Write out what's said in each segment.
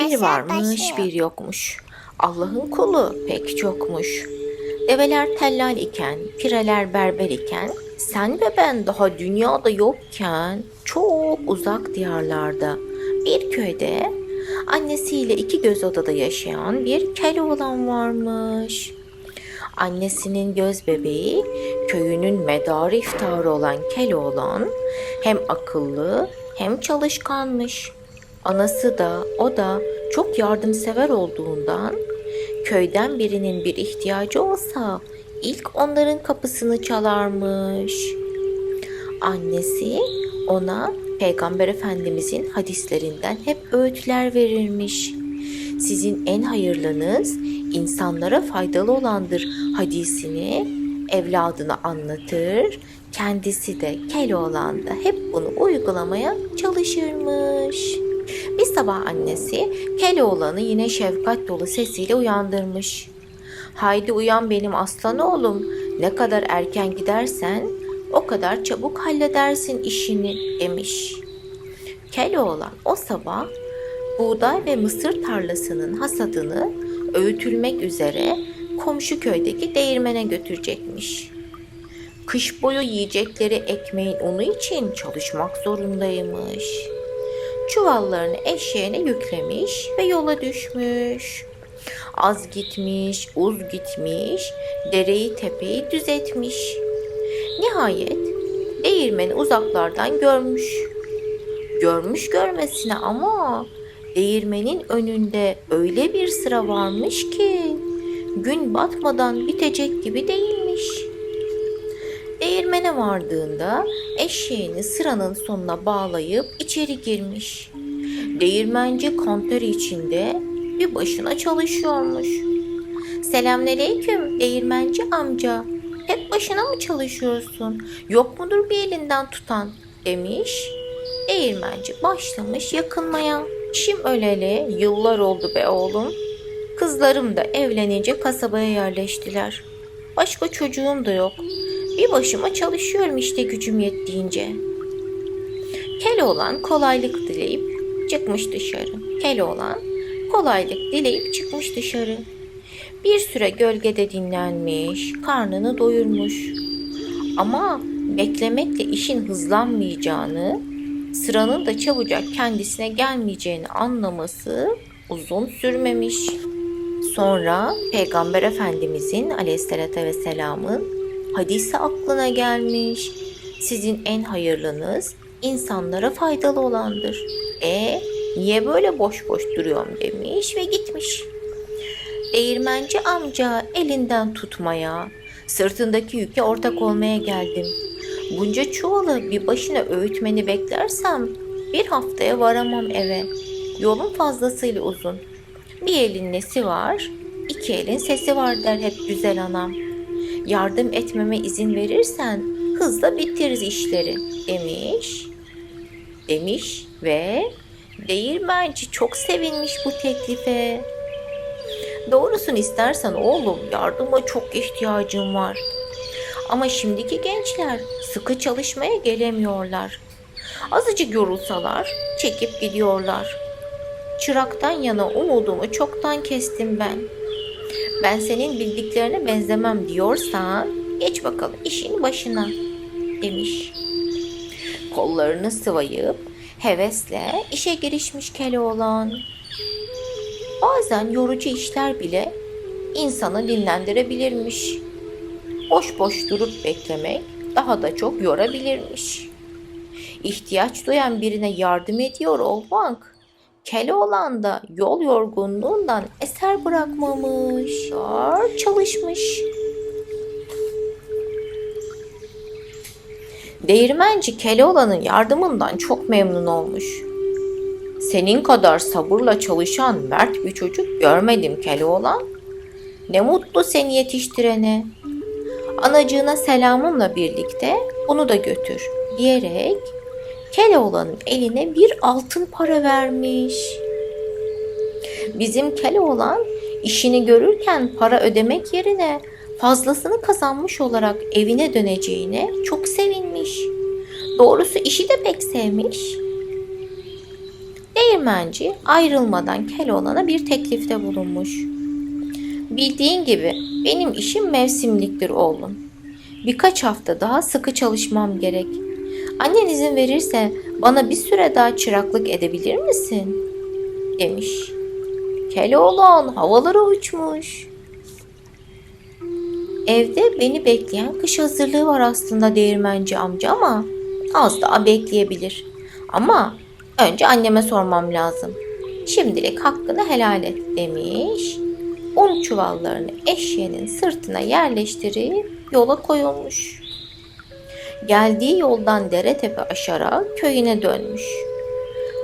Bir varmış bir yokmuş. Allah'ın kulu pek çokmuş. Develer tellal iken, pireler berber iken, sen ve ben daha dünyada yokken çok uzak diyarlarda bir köyde annesiyle iki göz odada yaşayan bir Keloğlan varmış. Annesinin göz bebeği köyünün medarı iftarı olan Keloğlan hem akıllı hem çalışkanmış. Anası da o da çok yardımsever olduğundan köyden birinin bir ihtiyacı olsa ilk onların kapısını çalarmış. Annesi ona Peygamber Efendimizin hadislerinden hep öğütler verirmiş. Sizin en hayırlınız insanlara faydalı olandır hadisini evladına anlatır. Kendisi de Keloğlan da hep bunu uygulamaya çalışırmış. Bir sabah annesi Keloğlan'ı yine şefkat dolu sesiyle uyandırmış. Haydi uyan benim aslan oğlum. Ne kadar erken gidersen o kadar çabuk halledersin işini demiş. Keloğlan o sabah buğday ve mısır tarlasının hasadını öğütülmek üzere komşu köydeki değirmene götürecekmiş. Kış boyu yiyecekleri ekmeğin unu için çalışmak zorundaymış. Çuvallarını eşeğine yüklemiş ve yola düşmüş. Az gitmiş, uz gitmiş, dereyi tepeyi düzetmiş. Nihayet değirmeni uzaklardan görmüş. Görmüş görmesine ama değirmenin önünde öyle bir sıra varmış ki gün batmadan bitecek gibi değilmiş. Değirmene vardığında eşeğini sıranın sonuna bağlayıp içeri girmiş. Değirmenci kontör içinde bir başına çalışıyormuş. Selamünaleyküm değirmenci amca. Tek başına mı çalışıyorsun? Yok mudur bir elinden tutan? demiş. Değirmenci başlamış yakınmaya. İşim öleli yıllar oldu be oğlum. Kızlarım da evlenince kasabaya yerleştiler. Başka çocuğum da yok. Bir başıma çalışıyorum işte gücüm yettiğince. Keloğlan kolaylık dileyip çıkmış dışarı. Keloğlan kolaylık dileyip çıkmış dışarı. Bir süre gölgede dinlenmiş, karnını doyurmuş. Ama beklemekle işin hızlanmayacağını, sıranın da çabucak kendisine gelmeyeceğini anlaması uzun sürmemiş. Sonra Peygamber Efendimizin aleyhissalatü vesselamın hadisi aklına gelmiş. Sizin en hayırlınız insanlara faydalı olandır. E niye böyle boş boş duruyorum demiş ve gitmiş. Değirmenci amca elinden tutmaya, sırtındaki yüke ortak olmaya geldim. Bunca çuvalı bir başına öğütmeni beklersem bir haftaya varamam eve. Yolun fazlasıyla uzun. Bir elin nesi var, iki elin sesi var der hep güzel anam. Yardım etmeme izin verirsen hızla bitiririz işleri demiş. Demiş ve değirmenci çok sevinmiş bu teklife. Doğrusunu istersen oğlum yardıma çok ihtiyacım var. Ama şimdiki gençler sıkı çalışmaya gelemiyorlar. Azıcık yorulsalar çekip gidiyorlar. Çıraktan yana umudumu çoktan kestim ben. Ben senin bildiklerine benzemem diyorsan geç bakalım işin başına demiş. Kollarını sıvayıp hevesle işe girişmiş Keloğlan. Bazen yorucu işler bile insanı dinlendirebilirmiş. Boş boş durup beklemek daha da çok yorabilirmiş. İhtiyaç duyan birine yardım ediyor olmak Keloğlan da yol yorgunluğundan eser bırakmamış. Ağır çalışmış. Değirmenci Keloğlan'ın yardımından çok memnun olmuş. Senin kadar sabırla çalışan mert bir çocuk görmedim Keloğlan. Ne mutlu seni yetiştirene. Anacığına selamımla birlikte bunu da götür diyerek Keloğlan'ın eline bir altın para vermiş. Bizim Keloğlan işini görürken para ödemek yerine fazlasını kazanmış olarak evine döneceğine çok sevinmiş. Doğrusu işi de pek sevmiş. Değirmenci ayrılmadan Keloğlan'a bir teklifte bulunmuş. Bildiğin gibi benim işim mevsimliktir oğlum. Birkaç hafta daha sıkı çalışmam gerek. Annen izin verirse bana bir süre daha çıraklık edebilir misin? Demiş. Keloğlan havalara uçmuş. Evde beni bekleyen kış hazırlığı var aslında değirmenci amca ama az daha bekleyebilir. Ama önce anneme sormam lazım. Şimdilik hakkını helal et demiş. Un çuvallarını eşeğinin sırtına yerleştirip yola koyulmuş. Geldiği yoldan dere tepe aşarak köyüne dönmüş.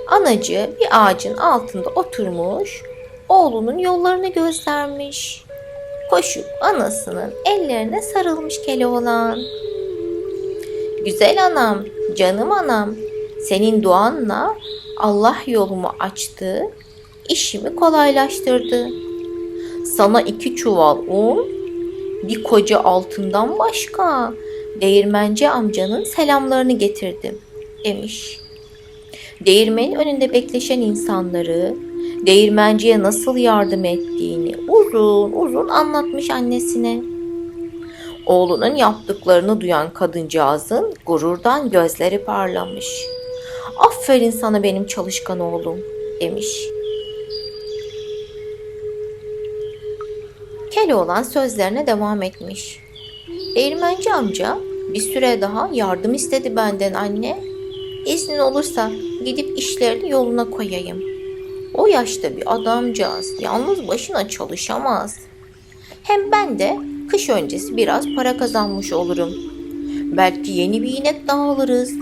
Anacı bir ağacın altında oturmuş, oğlunun yollarını gözlermiş. Koşup anasının ellerine sarılmış Keloğlan. Güzel anam, canım anam, senin duanla Allah yolumu açtı, işimi kolaylaştırdı. Sana iki çuval un, bir koca altından başka değirmenci amcanın selamlarını getirdim demiş. Değirmenin önünde bekleşen insanları, değirmenciye nasıl yardım ettiğini uzun uzun anlatmış annesine. Oğlunun yaptıklarını duyan kadıncağızın gururdan gözleri parlamış. Aferin sana benim çalışkan oğlum demiş. Keloğlan sözlerine devam etmiş. Değirmenci amca bir süre daha yardım istedi benden anne. İznin olursa gidip işlerini yoluna koyayım. O yaşta bir adamcağız yalnız başına çalışamaz. Hem ben de kış öncesi biraz para kazanmış olurum. Belki yeni bir inek daha alırız.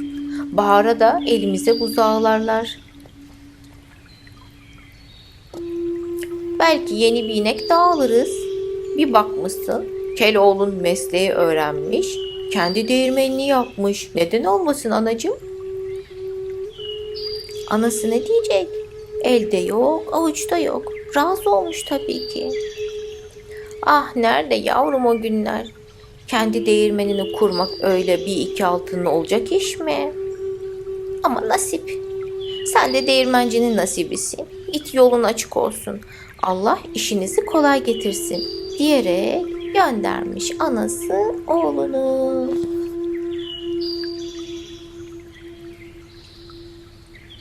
Bahara da elimize buzağlarlar. Belki yeni bir inek daha alırız. Bir bakmışsın Keloğlun mesleği öğrenmiş, kendi değirmenini yapmış. Neden olmasın anacığım? Anası ne diyecek? Elde yok, avuçta yok. Razı olmuş tabii ki. Ah nerede yavrum o günler? Kendi değirmenini kurmak öyle bir iki altınlı olacak iş mi? Ama nasip. Sen de değirmencinin nasibisin. Git yolun açık olsun. Allah işinizi kolay getirsin diyerek göndermiş anası oğlunu.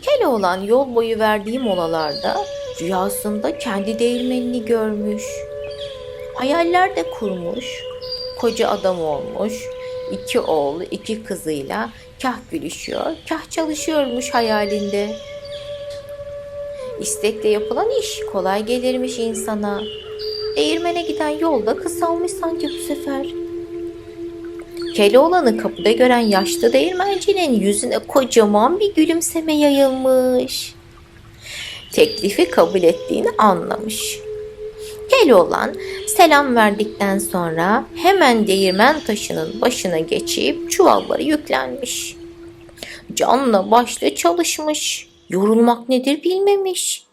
Keloğlan yol boyu verdiği molalarda rüyasında kendi değirmenini görmüş. Hayaller de kurmuş. Koca adam olmuş. İki oğlu, iki kızıyla kah gülüşüyor, kah çalışıyormuş hayalinde. İstekle yapılan iş kolay gelirmiş insana. Değirmene giden yolda kısalmış sanki bu sefer. Keloğlan'ı kapıda gören yaşlı değirmencinin yüzüne kocaman bir gülümseme yayılmış. Teklifi kabul ettiğini anlamış. Keloğlan selam verdikten sonra hemen değirmen taşının başına geçip çuvalları yüklenmiş. Canla başla çalışmış. Yorulmak nedir bilmemiş.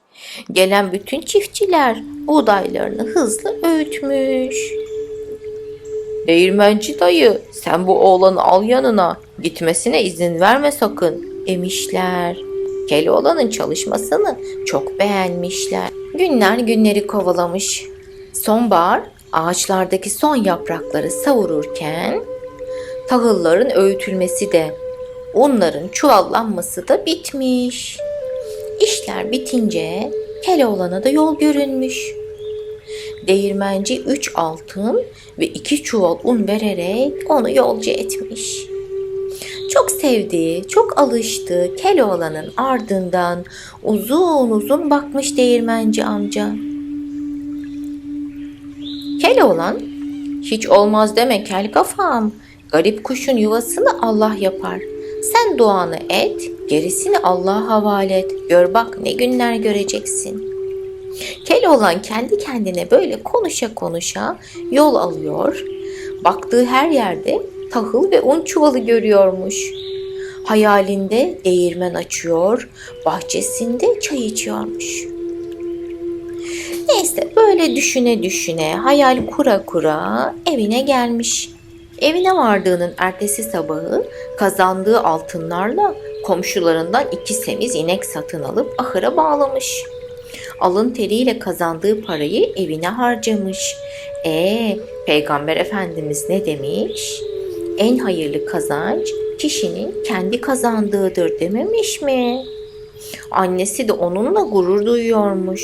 Gelen bütün çiftçiler buğdaylarını hızlı öğütmüş. Değirmenci dayı sen bu oğlanı al yanına gitmesine izin verme sakın demişler. Keloğlan'ın çalışmasını çok beğenmişler. Günler günleri kovalamış. Sonbahar ağaçlardaki son yaprakları savururken tahılların öğütülmesi de unların çuvallanması da bitmiş. İşler bitince Keloğlan'a da yol görünmüş. Değirmenci üç altın ve iki çuval un vererek onu yolcu etmiş. Çok sevdiği, çok alıştığı Keloğlan'ın ardından uzun uzun bakmış değirmenci amca. Keloğlan, hiç olmaz deme kel kafam, garip kuşun yuvasını Allah yapar. Sen duanı et, gerisini Allah'a havale et. Gör bak ne günler göreceksin. Keloğlan kendi kendine böyle konuşa konuşa yol alıyor. Baktığı her yerde tahıl ve un çuvalı görüyormuş. Hayalinde değirmen açıyor, bahçesinde çay içiyormuş. Neyse böyle düşüne düşüne, hayal kura kura evine gelmiş. Evine vardığının ertesi sabahı kazandığı altınlarla komşularından iki semiz inek satın alıp ahıra bağlamış. Alın teriyle kazandığı parayı evine harcamış. E Peygamber Efendimiz ne demiş? En hayırlı kazanç kişinin kendi kazandığıdır dememiş mi? Annesi de onunla gurur duyuyormuş.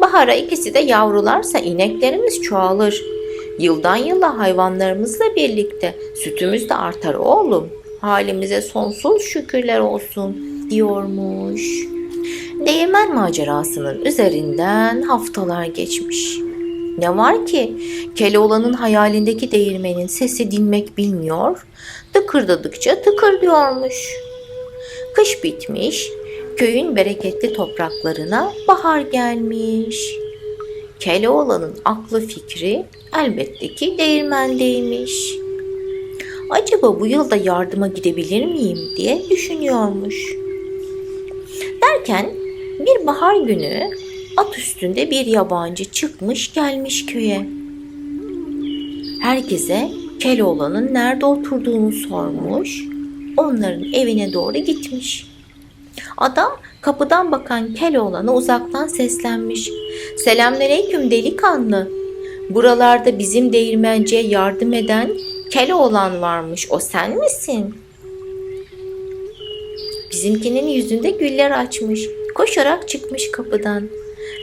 Bahara ikisi de yavrularsa ineklerimiz çoğalır. Yıldan yıla hayvanlarımızla birlikte sütümüz de artar oğlum. Halimize sonsuz şükürler olsun diyormuş. Değirmen macerasının üzerinden haftalar geçmiş. Ne var ki Keloğlan'ın hayalindeki değirmenin sesi dinmek bilmiyor, tıkırdadıkça tıkır diyormuş. Kış bitmiş, köyün bereketli topraklarına bahar gelmiş. Keloğlan'ın aklı fikri elbette ki değirmendeymiş. Acaba bu yılda yardıma gidebilir miyim diye düşünüyormuş. Derken bir bahar günü at üstünde bir yabancı çıkmış gelmiş köye. Herkese Keloğlan'ın nerede oturduğunu sormuş, onların evine doğru gitmiş. Adam kapıdan bakan Keloğlan'a uzaktan seslenmiş. Selamünaleyküm delikanlı. Buralarda bizim değirmenciye yardım eden Keloğlan varmış. O sen misin? Bizimkinin yüzünde güller açmış. Koşarak çıkmış kapıdan.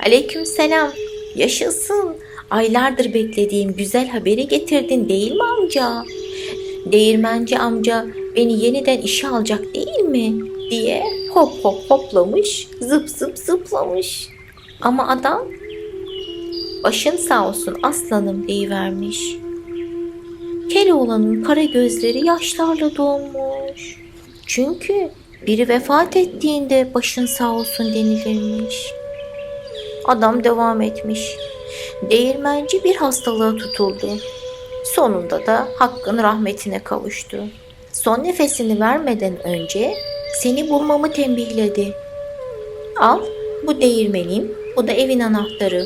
Aleyküm selam. Yaşasın. Aylardır beklediğim güzel haberi getirdin değil mi amca? Değirmenci amca beni yeniden işe alacak değil mi? diye hop hop hoplamış, zıp zıp zıplamış. Ama adam başın sağ olsun aslanım deyivermiş. Keloğlan'ın kara gözleri yaşlarla dolmuş. Çünkü biri vefat ettiğinde başın sağ olsun denilirmiş. Adam devam etmiş. Değirmenci bir hastalığa tutuldu. Sonunda da hakkın rahmetine kavuştu. Son nefesini vermeden önce seni bulmamı tembihledi. Al bu değirmenin, bu da evin anahtarı.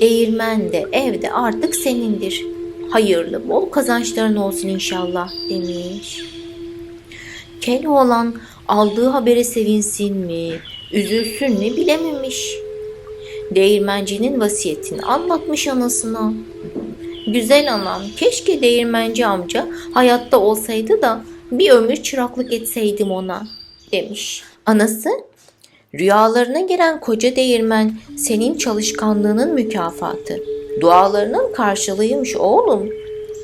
Değirmen de ev de artık senindir. Hayırlı bol kazançların olsun inşallah demiş. Keloğlan aldığı habere sevinsin mi, üzülsün mü bilememiş. Değirmencinin vasiyetini anlatmış anasına. Güzel anam, keşke değirmenci amca hayatta olsaydı da bir ömür çıraklık etseydim ona demiş. Anası, rüyalarına giren koca değirmen senin çalışkanlığının mükafatı, dualarının karşılığıymış oğlum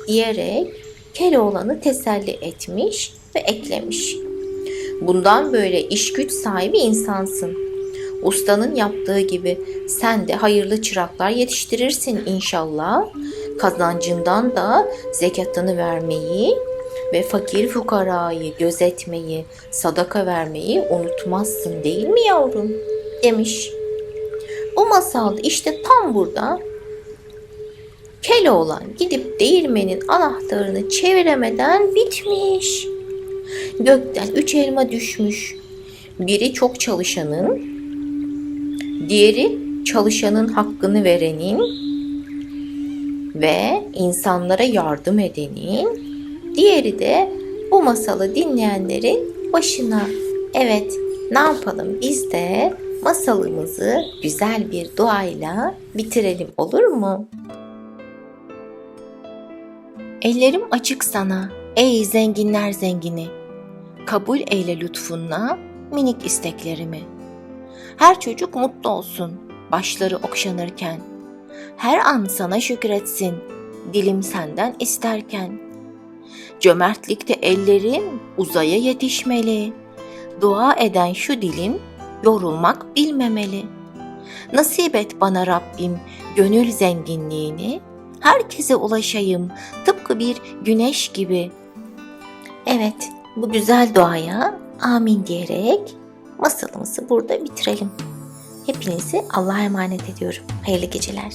diyerek Keloğlan'ı teselli etmiş ve eklemiş. Bundan böyle iş güç sahibi insansın. Ustanın yaptığı gibi sen de hayırlı çıraklar yetiştirirsin inşallah. Kazancından da zekatını vermeyi ve fakir fukarayı gözetmeyi, sadaka vermeyi unutmazsın değil mi yavrum? demiş. Bu masal işte tam burada Keloğlan gidip değirmenin anahtarını çeviremeden bitmiş. Gökten üç elma düşmüş. Biri çok çalışanın, diğeri çalışanın hakkını verenin ve insanlara yardım edenin, diğeri de bu masalı dinleyenlerin başına. Evet, ne yapalım biz de masalımızı güzel bir duayla bitirelim olur mu? Ellerim açık sana ey zenginler zengini. Kabul eyle lütfunla minik isteklerimi. Her çocuk mutlu olsun başları okşanırken. Her an sana şükretsin dilim senden isterken. Cömertlikte ellerim uzaya yetişmeli. Dua eden şu dilim yorulmak bilmemeli. Nasip et bana Rabbim gönül zenginliğini, herkese ulaşayım tıpkı bir güneş gibi. Evet, bu güzel duaya amin diyerek masalımızı burada bitirelim. Hepinizi Allah'a emanet ediyorum. Hayırlı geceler.